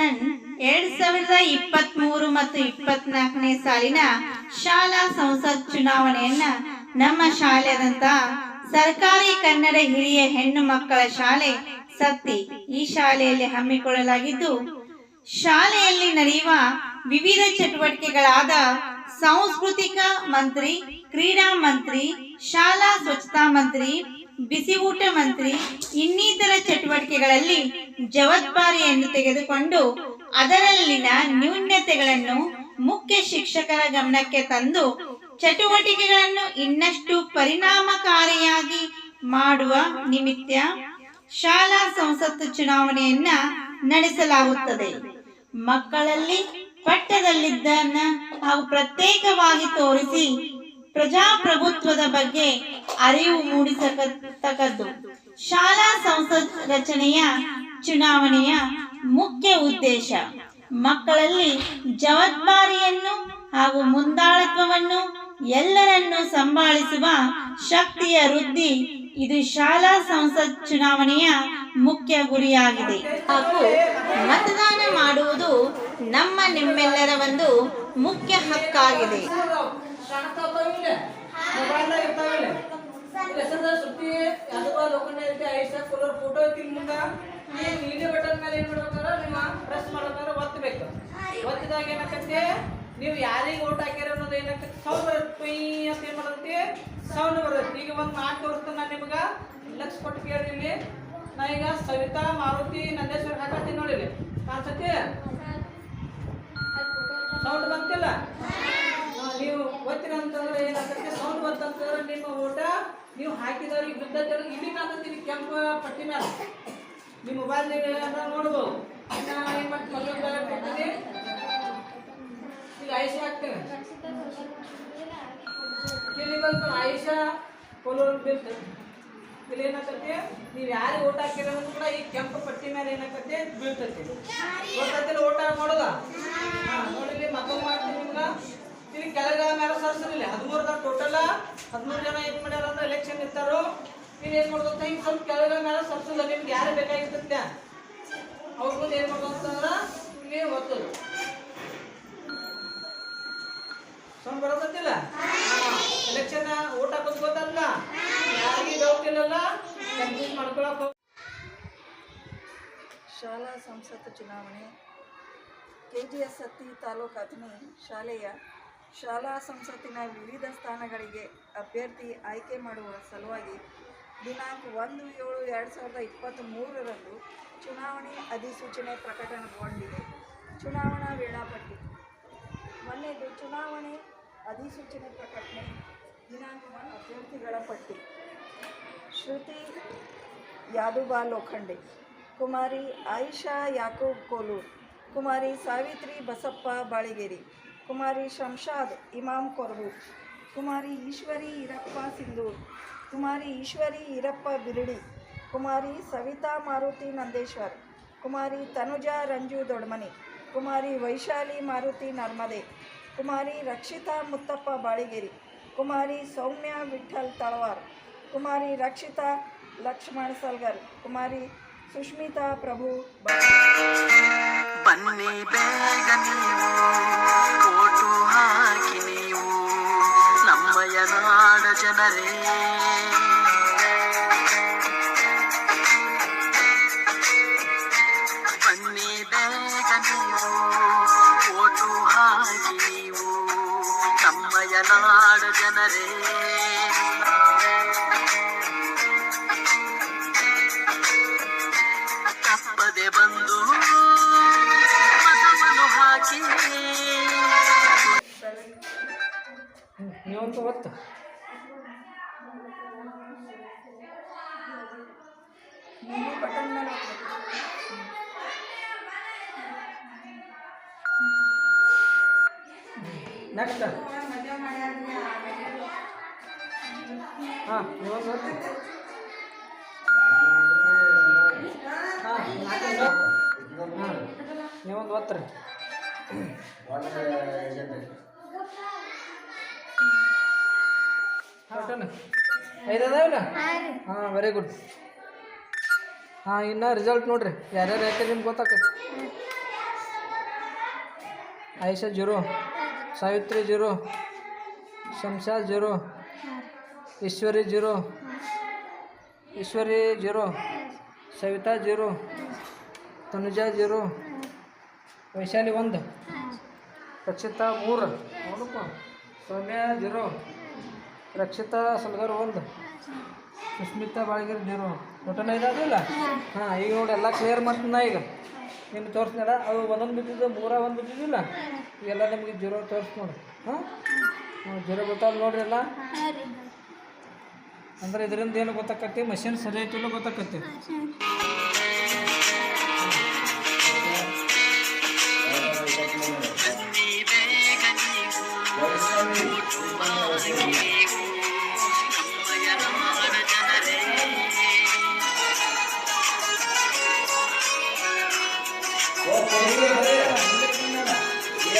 ಎರಡ್ ಸಾವಿರದ ಇಪ್ಪತ್ತ್ ಮೂರು ಮತ್ತು ಇಪ್ಪತ್ನಾಲ್ಕನೇ ಸಾಲಿನ ಶಾಲಾ ಸಂಸತ್ ಚುನಾವಣೆಯನ್ನ ನಮ್ಮ ಶಾಲೆಯಾದಂತ ಸರ್ಕಾರಿ ಕನ್ನಡ ಹಿರಿಯ ಹೆಣ್ಣು ಮಕ್ಕಳ ಶಾಲೆ ಸತ್ತಿ ಈ ಶಾಲೆಯಲ್ಲಿ ಹಮ್ಮಿಕೊಳ್ಳಲಾಗಿದ್ದು, ಶಾಲೆಯಲ್ಲಿ ನಡೆಯುವ ವಿವಿಧ ಚಟುವಟಿಕೆಗಳಾದ ಸಾಂಸ್ಕೃತಿಕ ಮಂತ್ರಿ, ಕ್ರೀಡಾ ಮಂತ್ರಿ, ಶಾಲಾ ಸ್ವಚ್ಛತಾ ಮಂತ್ರಿ ಬಿಸಿ ಊಟ ಮಂತ್ರಿ, ಇನ್ನಿತರ ಚಟುವಟಿಕೆಗಳಲ್ಲಿ ಜವಾಬ್ದಾರಿಯನ್ನು ತೆಗೆದುಕೊಂಡು ಅದರಲ್ಲಿನ ನ್ಯೂನ್ಯತೆಗಳನ್ನು ಮುಖ್ಯ ಶಿಕ್ಷಕರ ಗಮನಕ್ಕೆ ತಂದು ಚಟುವಟಿಕೆಗಳನ್ನು ಇನ್ನಷ್ಟು ಪರಿಣಾಮಕಾರಿಯಾಗಿ ಮಾಡುವ ನಿಮಿತ್ತ ಶಾಲಾ ಸಂಸತ್ತು ಚುನಾವಣೆಯನ್ನ ನಡೆಸಲಾಗುತ್ತದೆ. ಮಕ್ಕಳಲ್ಲಿ ಪಠ್ಯದಲ್ಲಿದ್ದನ್ನ ಹಾಗೂ ಪ್ರತ್ಯೇಕವಾಗಿ ತೋರಿಸಿ ಪ್ರಜಾಪ್ರಭುತ್ವದ ಬಗ್ಗೆ ಅರಿವು ಮೂಡಿಸತಕ್ಕದ್ದು. ಶಾಲಾ ಸಂಸತ್ ರಚನೆಯ ಚುನಾವಣೆಯ ಮುಖ್ಯ ಉದ್ದೇಶ. ಮಕ್ಕಳಲ್ಲಿ ಜವಾಬ್ದಾರಿಯನ್ನು ಹಾಗೂ ಮುಂದಾಳತ್ವವನ್ನು ಎಲ್ಲರನ್ನೂ ಸಂಭಾಳಿಸುವ ಶಕ್ತಿಯ ವೃದ್ಧಿ ಇದು ಶಾಲಾ ಸಂಸತ್ ಚುನಾವಣೆಯ ಮುಖ್ಯ ಗುರಿಯಾಗಿದೆ. ಹಾಗೂ ಮತದಾನ ಮಾಡುವುದು ನಮ್ಮ ನಿಮ್ಮೆಲ್ಲರ ಒಂದು ಮುಖ್ಯ ಹಕ್ಕಾಗಿದೆ. ಕಾಣ್ತಾವಿಲ್ಲ ಮೊಬೈಲ್ದಾಗ ಇರ್ತಾವಿಲ್ಲ ಹೆಸರದ ಸುದ್ದಿ ಯಾವ್ದೋ ಲೋಕಲ್ ಐತಿ ಐದು ಸಾವಿರ ಕೊಡೋರ್ ಫೋಟೋ ಐತಿ ಮುಂದ ಈ ನೀಲಿ ಬಟನ್ ಮೇಲೆ ಏನು ಮಾಡ್ಬೇಕಾರ ನಿಮ್ಮ ಪ್ರೆಸ್ ಮಾಡ್ಬೇಕಾರ ಒತ್ತಬೇಕು ಒತ್ತಿದಾಗ ಏನಾಕತ್ತೆ ನೀವು ಯಾರಿಗೆ ಓಟ್ ಹಾಕ್ಯಾರ ಅನ್ನೋದು ಏನಾಕತ್ತೆ ಸೌಂಡ್ ಬರುತ್ತೆ ಪೈ ಅಂತ ಏನ್ ಮಾಡತ್ತೆ ಸೌಂಡ್ ಬರುತ್ತೆ ಈಗ ಒಂದು ಮಾತು ತೋರಿಸ್ತಾನೆ ನಾನು ನಿಮ್ಗೆ ಲಕ್ಷ ಕೊಟ್ಟು ಕೇಳ್ರಿ ಇಲ್ಲಿ ನಾ ಈಗ ಸವಿತಾ ಮಾರುತಿ ನಂದೇಶ್ವರ ಹಾಕತ್ತೀನಿ ನೋಡಿ ಇಲ್ಲಿ ಕಾಣಿಸತ್ತೆ ಸೌಂಡ್ ಬಂತಿಲ್ಲ ನೀವು ಗೊತ್ತಿರ ಅಂತಂದ್ರೆ ಏನಾಗುತ್ತೆ? ಸೌಂಡ್ ಬಂತಂತಂದ್ರೆ ನಿಮ್ಮ ಊಟ ನೀವು ಹಾಕಿದವ್ರಿಗೆ ಬಿದ್ದವ್ರಿಗೆ ಇಲ್ಲಿ ಕಾಣ್ತೀನಿ ಕೆಂಪು ಪಟ್ಟಿ ಮೇಲೆ. ನಿಮ್ಮ ಮೊಬೈಲ್ ನೋಡ್ಬೋದು. ಈಗ ಆಯುಷ ಹಾಕ್ತೇವೆ ಇಲ್ಲಿ ಬೀಳ್ತದೆ ಇಲ್ಲಿ ನೀವು ಯಾರಿಗೆ ಊಟ ಹಾಕಿರೋ ಕೂಡ ಈ ಕೆಂಪು ಪಟ್ಟಿ ಮೇಲೆ ಏನಾಕತ್ತೆ ಬೀಳ್ತೈತಿ. ಊಟ ಮಾಡೋದ ಹಾ, ನೋಡಿಲಿ ಮಕ್ಕಳು ಮಾಡ್ತೀನಿ ಇಲ್ಲಿ ಕೆಳಗ ಮೇಲೆ ಸರ್ಸಲಿಲ್ಲ ಹದಿಮೂರದ ಟೋಟಲ್ ಹದಿಮೂರು ಜನ ಏನ್ ಮಾಡ್ಯಾರ ಅಂದ್ರೆ ಎಲೆಕ್ಷನ್ ಇರ್ತಾರೋ ನೀನು ಏನ್ ಮಾಡ್ಬೇಕು ಹಿಂಗೆ ಸ್ವಲ್ಪ ಕೆಳಗ ಮೇಲೆ ಸರ್ಸಲ್ಲ ನಿಮ್ಗೆ ಯಾರು ಬೇಕಾಗಿರ್ತೈತೆ. ಅವ್ರ ಮುಂದೆ ಏನ್ ಮಾಡ್ಬೇಕು ಅಂತಂದ್ರೆ, ಇಲ್ಲಿ ಒತ್ತದು ಸೌಂಡ್ ಬರೋದಿಲ್ಲ ಎಲೆಕ್ಷನ್ ಓಟ್ ಹಾಕೋದು ಗೊತ್ತಲ್ಲ? ಯಾರಿಗೆ ಡೌಟ್ ಇಲ್ಲಲ್ಲ ಕನ್ಫ್ಯೂಸ್ ಮಾಡ್ಕೊಳಕ್ ಶಾಲಾ ಸಂಸತ್ ಚುನಾವಣೆ ಕೆ ಜಿ ಎಸ್ ಹತ್ತಿ ತಾಲೂಕು ಶಾಲೆಯ ಶಾಲಾ ಸಂಸತ್ತಿನ ವಿವಿಧ ಸ್ಥಾನಗಳಿಗೆ ಅಭ್ಯರ್ಥಿ ಆಯ್ಕೆ ಮಾಡುವ ಸಲುವಾಗಿ ದಿನಾಂಕ ಒಂದು ಏಳು ಎರಡು ಸಾವಿರದ ಇಪ್ಪತ್ತ್ ಮೂರರಂದು ಚುನಾವಣೆ ಅಧಿಸೂಚನೆ ಪ್ರಕಟಣೆಗೊಂಡಿದೆ ಚುನಾವಣಾ ವೇಳಾಪಟ್ಟಿ. ಮೊನ್ನೆದು ಚುನಾವಣೆ ಅಧಿಸೂಚನೆ ಪ್ರಕಟಣೆ, ದಿನಾಂಕ ಅಭ್ಯರ್ಥಿಗಳ ಪಟ್ಟಿ. ಶ್ರುತಿ ಯಾದುಬಾ ಲೋಖಂಡೆ, ಕುಮಾರಿ ಆಯಿಷಾ ಯಾಕೂಬ್ ಕೋಲೂರ್, ಕುಮಾರಿ ಸಾವಿತ್ರಿ ಬಸಪ್ಪ ಬಾಳಿಗೇರಿ ಕುಮಾರಿ ಶಂಷಾದ್ ಇಮಾಮ್ ಕೊರ್ಬು ಕುಮಾರಿ ಈಶ್ವರಿ ಈರಪ್ಪ ಸಿಂಧೂರ್. ಕುಮಾರಿ ಈಶ್ವರಿ ಈರಪ್ಪ ಬಿರಡಿ. ಕುಮಾರಿ ಸವಿತಾ ಮಾರುತಿ ನಂದೇಶ್ವರ್. ಕುಮಾರಿ ತನುಜಾ ರಂಜು ದೊಡ್ಮನಿ. ಕುಮಾರಿ ವೈಶಾಲಿ ಮಾರುತಿ ನರ್ಮದೆ. ಕುಮಾರಿ ರಕ್ಷಿತಾ ಮುತ್ತಪ್ಪ ಬಾಳಿಗೇರಿ. ಕುಮಾರಿ ಸೌಮ್ಯ ವಿಠಲ್ ತಳವಾರ್. ಕುಮಾರಿ ರಕ್ಷಿತಾ ಲಕ್ಷ್ಮಣ್ ಸಲ್ಗರ್. ಕುಮಾರಿ ಸುಷ್ಮಿತಾ ಪ್ರಭು ಬಾ- ಬನ್ನಿ ಬೇಗ ನೀವು ಕೋಟು ಹಾಕಿ ನೀವು ನಮ್ಮಯ ನಾಡ ಜನರೇ. ಬನ್ನಿ ಬೇಗ ನೀವು ಕೋಟು ಹಾಕಿ ನೀವು ನಮ್ಮಯ ನಾಡ ಜನರೇ. ಬಟನ್ ಮೇಲೆ. ನೆಕ್ಸ್ಟ್ ಹಾಂ ಒತ್ತು ಹಾಂ ನೀವೊಂದು ಒತ್ತ್ರಿ ಐದು ಅದಾವಿಲ್ಲ? ಹಾಂ ವೆರಿ ಗುಡ್ ಹಾಂ, ಇನ್ನು ರಿಸಲ್ಟ್ ನೋಡ್ರಿ. ಯಾರ್ಯಾರು ಯಾಕೆ ನಿಮ್ಗೆ ಗೊತ್ತಾಕತ್ತೆ Ayesha zero, Savitri zero, Shamsha zero, Eshwari zero Eshwari zero, Savita zero, Tanuja zero, Vaishali ಒಂದು, ರಕ್ಷಿತಾ ಮೂರು ಸೌಮ್ಯ ಜೀರೋ, ರಕ್ಷಿತಾ ಸಲ್ಗರ್ ಒಂದು. ಸುಸ್ಮಿತಾ ಬಾಳಗಿರಿ ಜೀರೋ ಟೋಟಲ್ ಇದಾದಿಲ್ಲ ಹಾಂ. ಈಗ ನೋಡಿ ಎಲ್ಲ ಕ್ಲಿಯರ್ ಮಾಡ್ತೀನಿ ನಾ ಈಗ. ನಿಮ್ಗೆ ತೋರಿಸ್ನಲ್ಲ ಅದು ಒಂದೊಂದು ಬಿದ್ದಿದ್ದು ಮೂರ ಒಂದು ಬಿದ್ದಿದ್ದಿಲ್ಲ ಇವೆಲ್ಲ ನಿಮಗೆ ಜೀರೋ ತೋರಿಸ್ ನೋಡಿ. ಹಾಂ? ಜೀರೋ ಗೊತ್ತಾದ ನೋಡ್ರಿ ಎಲ್ಲ? ಅಂದ್ರೆ ಇದರಿಂದ ಏನು ಗೊತ್ತಾಕತ್ತಿ? ಮಷಿನ್ ಸರಿ ಐತಿಲ್ಲ ಗೊತ್ತಾಕತಿ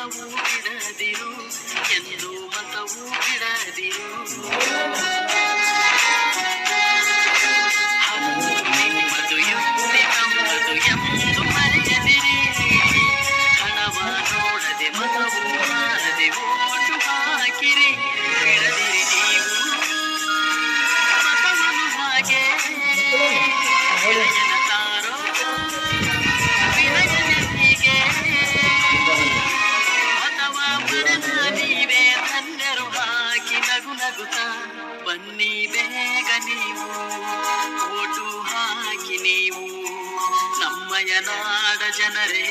ಮತವು ಬಿಡದಿರು ಎಂದು ಮತವೂ ಬಿಡದಿರು ಜನರೇ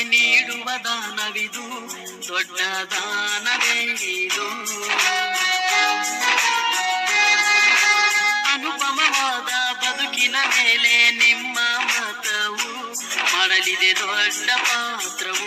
ಬಾಳಿಗೆ ನೀಡುವ ದಾನವಿದು ದೊಡ್ಡ ದಾನವೇ ಅನುಪಮವಾದ ಬದುಕಿನ ಮೇಲೆ ನಿಮ್ಮ ಮತವು ಮಾಡಲಿದೆ ದೊಡ್ಡ ಪಾತ್ರವು.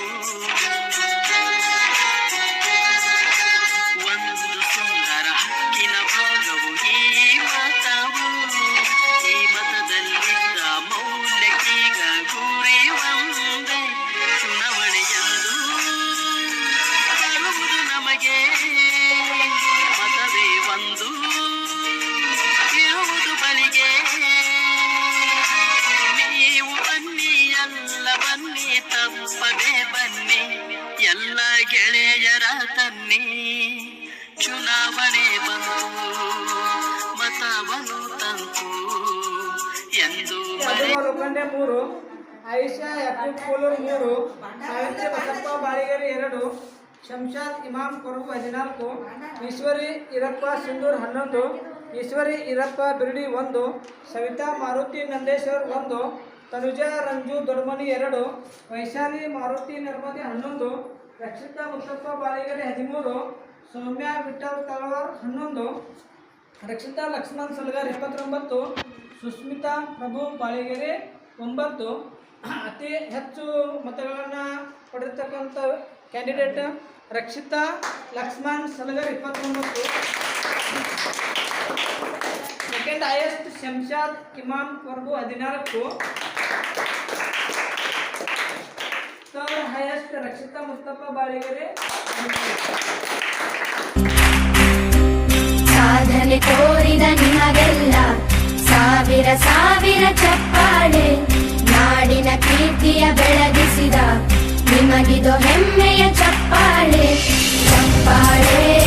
ತಪ್ಪದೆ ಬನ್ನಿ, ಎಲ್ಲ ಗೆಳೆಯರ ತನ್ನಿ. ಚುನಾವಣೆ ಬಂತು ಮತವನ್ನು ತಂತು ಎಂದು ಲೋಖಂಡೆ ಮೂರು ಐಶಾ ಯಾಕೂಬ್ ಕೋಲೂರ್ ಮೂರು ಸಾವಿತ್ರಿ ಬಸಪ್ಪ ಬಾಳಿಗೇರಿ ಎರಡು ಶಂಶಾದ್ ಇಮಾಮ್ ಕೊರಗು ಹದಿನಾಲ್ಕು, ಈಶ್ವರಿ ಇರಪ್ಪ ಸಿಂಧೂರ್ ಹನ್ನೊಂದು, ಈಶ್ವರಿ ಇರಪ್ಪ ಬಿರ್ಡಿ ಒಂದು, ಸವಿತಾ ಮಾರುತಿ ನಂದೇಶ್ವರ್ ಒಂದು ತನುಜಾ, ರಂಜು, ದೊಡ್ಮನಿ ಎರಡು, ವೈಶಾಲಿ, ಮಾರುತಿ ನಿರ್ಮತಿ ಹನ್ನೊಂದು, ರಕ್ಷಿತಾ, ಮುತ್ತಪ್ಪ, ಬಾಳಿಗೇರಿ ಹದಿಮೂರು, ಸೌಮ್ಯ, ವಿಠಲ್ ತಲವಾರ್ ಹನ್ನೊಂದು, ರಕ್ಷಿತಾ, ಲಕ್ಷ್ಮಣ್, ಸಲ್ಗಾರ್ ಇಪ್ಪತ್ತೊಂಬತ್ತು, ಸುಸ್ಮಿತಾ, ಪ್ರಭು, ಬಾಳಿಗೆರೆ ಒಂಬತ್ತು, ಅತಿ ಹೆಚ್ಚು ಮತಗಳನ್ನು ಪಡೆದಿರ್ತಕ್ಕಂಥ ಕ್ಯಾಂಡಿಡೇಟ್ ರಕ್ಷಿತಾ, ಲಕ್ಷ್ಮಣ್, ಸಲ್ಗಾರ್ ಇಪ್ಪತ್ತೊಂಬತ್ತು. ಸೆಕೆಂಡ್ ಹೈಯೆಸ್ಟ್ ಶಂಶಾದ್ ಇಮಾಮ್ ಪ್ರಭು ಹದಿನಾಲ್ಕು ಥರ್ಡ್ ಹೈಯೆಸ್ಟ್ ರಕ್ಷಿತಾ ಮುಸ್ತಫಾ ಬಾಳಿಗೆರೆ ಸಾಧನೆ ತೋರಿದ ನಿಮಗೆಲ್ಲ ಸಾವಿರ ಸಾವಿರ ಚಪ್ಪಾಳೆ. ನಾಡಿನ ಕೀರ್ತಿಯ ಬೆಳಗಿಸಿದ ನಿಮಗಿದು ಹೆಮ್ಮೆಯ ಚಪ್ಪಾಳೆ. ಚಪ್ಪಾಳೆ.